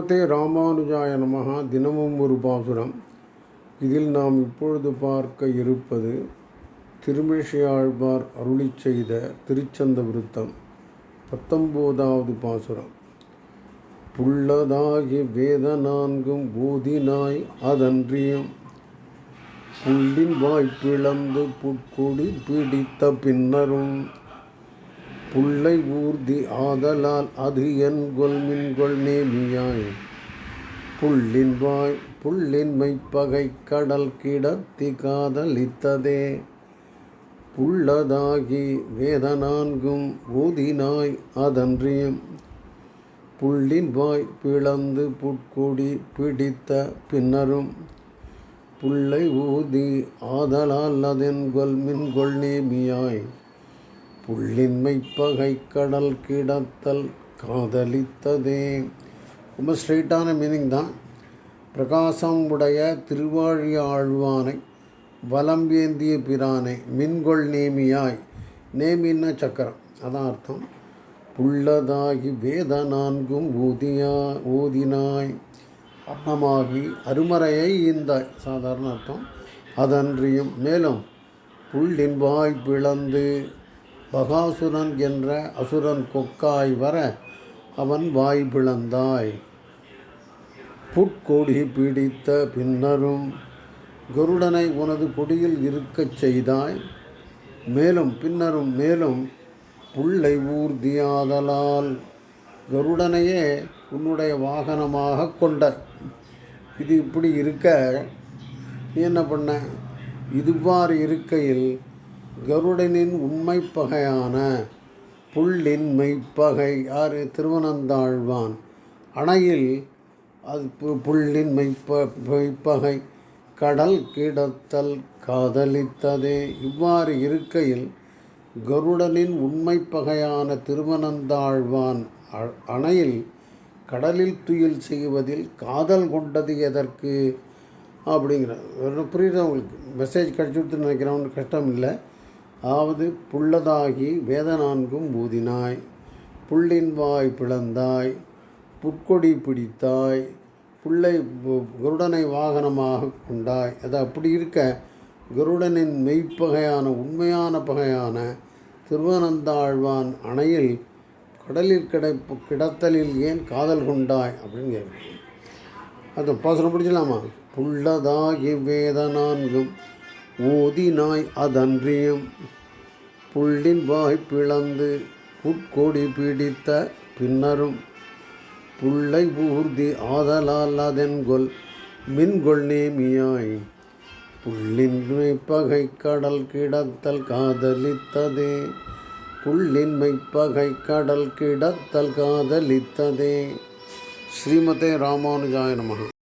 ஸ்ரீமதே ராமானுஜாய நமகா தினமும் ஒரு பாசுரம். இதில் நாம் இப்பொழுது பார்க்க இருப்பது திருமிழிசையாழ்வார் அருளி செய்த திருச்சந்த விருத்தம். பத்தொம்போதாவது பாசுரம். புள்ளதாகி வேத நான்கும் போதினாய் அதன்றியும். புள்ளின் வாய்ப்பிழந்து புட்கொடி பிடித்த பின்னரும். புள்ளை ஊர்தி ஆதலால் அது என் கொள்மின்கொள் நேமியாய். புள்ளின்வாய் புள்ளின்மை பகை கடல் கிடத்தி காதலித்ததே. புள்ளதாகி வேதனான்கும் ஊதினாய் அதன்றியும். புள்ளின் வாய் பிளந்து புட்கொடி பிடித்த பின்னரும். புள்ளை ஊதி ஆதலால் அதென் கொள்மின்கொள் நேமியாய். புள்ளின்மை பகை கடல் கிடத்தல் காதலித்ததே. ரொம்ப ஸ்ட்ரெயிட்டான மீனிங் தான். பிரகாசம் உடைய திருவாழி ஆழ்வானை வலம் ஏந்திய பிரானை மின்கொள் நேமியாய். நேமின்னா சக்கரம் அதான் அர்த்தம். புள்ளதாகி வேத நான்கும் ஊதியா ஊதினாய். அன்னமாகி அருமறையை ஈந்தாய் சாதாரண அர்த்தம். அதன்றியும் மேலும் புள்ளின் வாய் பிளந்து பகாசுரன் என்ற அசுரன் கொக்காய் வர அவன் வாய் பிளந்தாய். புட்கொடி பிடித்த பின்னரும் கருடனை உனது கொடியில் இருக்கச் செய்தாய். மேலும் பின்னரும் மேலும் புள்ளை ஊர்தியாதலால் கருடனையே உன்னுடைய வாகனமாக கொண்ட. இது இப்படி இருக்க நீ என்ன பண்ண? இதுவாறு இருக்கையில் கருடனின் உண்மை பகையான புள்ளின் மெய்ப்பகை யார்? திருவனந்தாழ்வான். அணையில் அது பு- புள்ளின் மெய்ப்ப மெய்ப்பகை கடல் கிடத்தல் காதலித்ததே. இவ்வாறு இருக்கையில் கருடனின் உண்மை பகையான திருவனந்தாழ்வான் அ- அணையில் கடலில் துயில் செய்வதில் காதல் கொண்டது எதற்கு? அப்படிங்கிற ஒரு புரியுதா உங்களுக்கு? மெசேஜ் கிடச்சுட்டு நினைக்கிறேன் ஒன்றும் கஷ்டம் இல்லை ஆவது புள்ளதாகி வேதனான்கும் ஊதினாய். புள்ளின் வாய் பிளந்தாய் புட்கொடி பிடித்தாய் புள்ளை குருடனை கருடனை வாகனமாக கொண்டாய். அது அப்படி இருக்க குருடனின் மெய்ப்பகையான உண்மையான பகையான திருவனந்தாழ்வான் அணையில் கடலில் கிடைப்பு கிடத்தலில் ஏன் காதல் கொண்டாய் அப்படின்னு கேட்குறேன். அது பாசனம் பிடிச்சலாமா புள்ளதாகி வேதனான்கும் ஓதினாய் அதன்றியும் புள்ளின் வாய் பிளந்து புட்கொடி பிடித்த பின்னரும் புள்ளை ஊர்தி ஆதலால் அதென்கொல் மின்கொள் நேமியாய். புள்ளின் பகை கடல் கிடத்தல் காதலித்ததே. புள்ளின்மை பகை கடல் கிடத்தல் காதலித்ததே. ஸ்ரீமதே ராமானுஜாய நமகா.